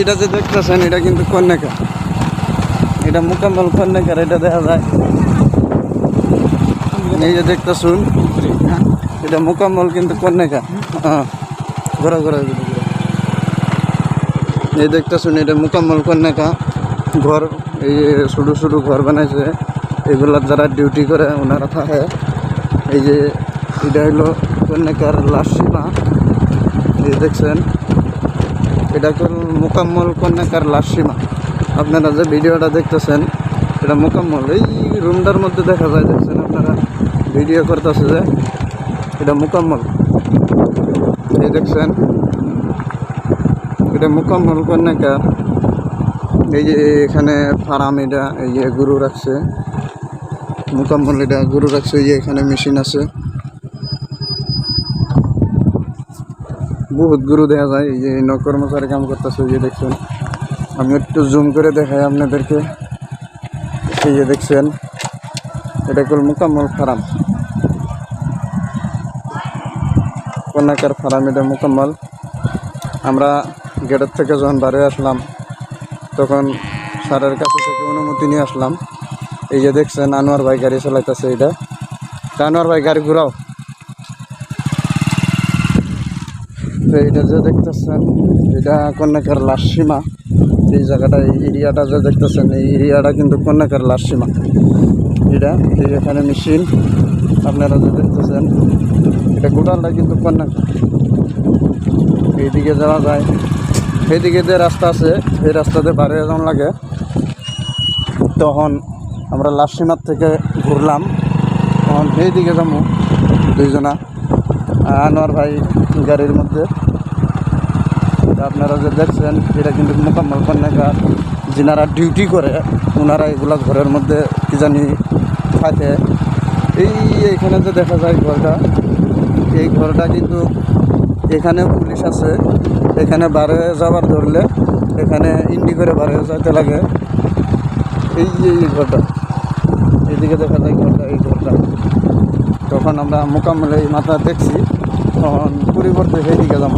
এটা যে দেখতেছেন, এটা কিন্তু কন্যাকা এটা মোকাম্মল কন্যাকার, এটা দেখা যায়। এই যে দেখতেছুন, এটা মোকাম্মল কিন্তু কন্যাকা হ্যাঁ ঘোরা ঘোরা। এই দেখতেছুন, এটা মোকাম্মল কন্যাকা ঘর, এই ছোটো ছোটো ঘর বানাইছে। এগুলার যারা ডিউটি করে, ওনারা থাকে। এই যে, এটা হলো কন্যাকার লাশ সীমা। এই দেখছেন এটা মোকাম্মল কন্যাকার লাশ সীমা? আপনারা যে ভিডিওটা দেখতেছেন, এটা মোকাম্মল। এই রুমটার মধ্যে দেখা যায়, দেখছেন আপনারা? ভিডিও করতেছে যে এটা মোকাম্মল। এই দেখছেন? এটা মোকাম্মল কন্যাকার। এই যে এখানে ফার্ম এটা, এই যে গরু রাখছে। মোকাম্মল এটা গরু রাখছে, এই যে এখানে মেশিন আছে। বহুত গরু দেখা যায়, এই যে কর্মচারী কাম করতেছে যে দেখছেন। আমি একটু জুম করে দেখাই আপনাদেরকে। এই যে দেখছেন, এটা কল মোকাম্মল ফার্ম। কন্যাকার ফার্ম, এটা মোকাম্মল। আমরা গেটের থেকে যখন বাড়ি আসলাম, তখন স্যারের কাছে থেকে অনুমতি নিয়ে আসলাম। এই যে দেখছেন, আনোয়ার ভাই গাড়ি চালাইতেছে এটা আনোয়ার ভাই, গাড়ি ঘুরাও। তো এটা যে দেখতেছেন, এটা কন্যাকার লাশ সীমা। এই জায়গাটা, এই এরিয়াটা যে দেখতেছেন, এই এরিয়াটা কিন্তু কন্যাকার লাশ সীমা। এটা, এই এখানে মেশিন, আপনারা যে দেখতেছেন, এটা গোটালটা কিন্তু কন্যাকার। এইদিকে যাওয়া যায়। সেইদিকে যে রাস্তা আছে সেই রাস্তাতে বাড়ি যেমন লাগে, তখন আমরা লাশ সীমার থেকে ঘুরলাম। তখন সেইদিকে যাব, দুইজনা। আনোয়ার ভাই গাড়ির মধ্যে। আপনারা যে দেখছেন, এটা কিন্তু মোকাম্মল কন্যাকার। যিনারা ডিউটি করে ওনারা এগুলা ঘরের মধ্যে কি জানি থাকে এই এখানে যে দেখা যায় ঘরটা, এই ঘরটা কিন্তু এখানে পুলিশ আছে, এখানে বারে যাবার ধরলে এখানে ইন্ডি করে বারে যাইতে লাগে। এই যে এই ঘরটা এইদিকে দেখা যায় ঘরটা, এই ঘরটা। তখন আমরা মোকাম্মলে এই মাথা দেখছি তখন পরিবর্তে সেইদিকে যাব।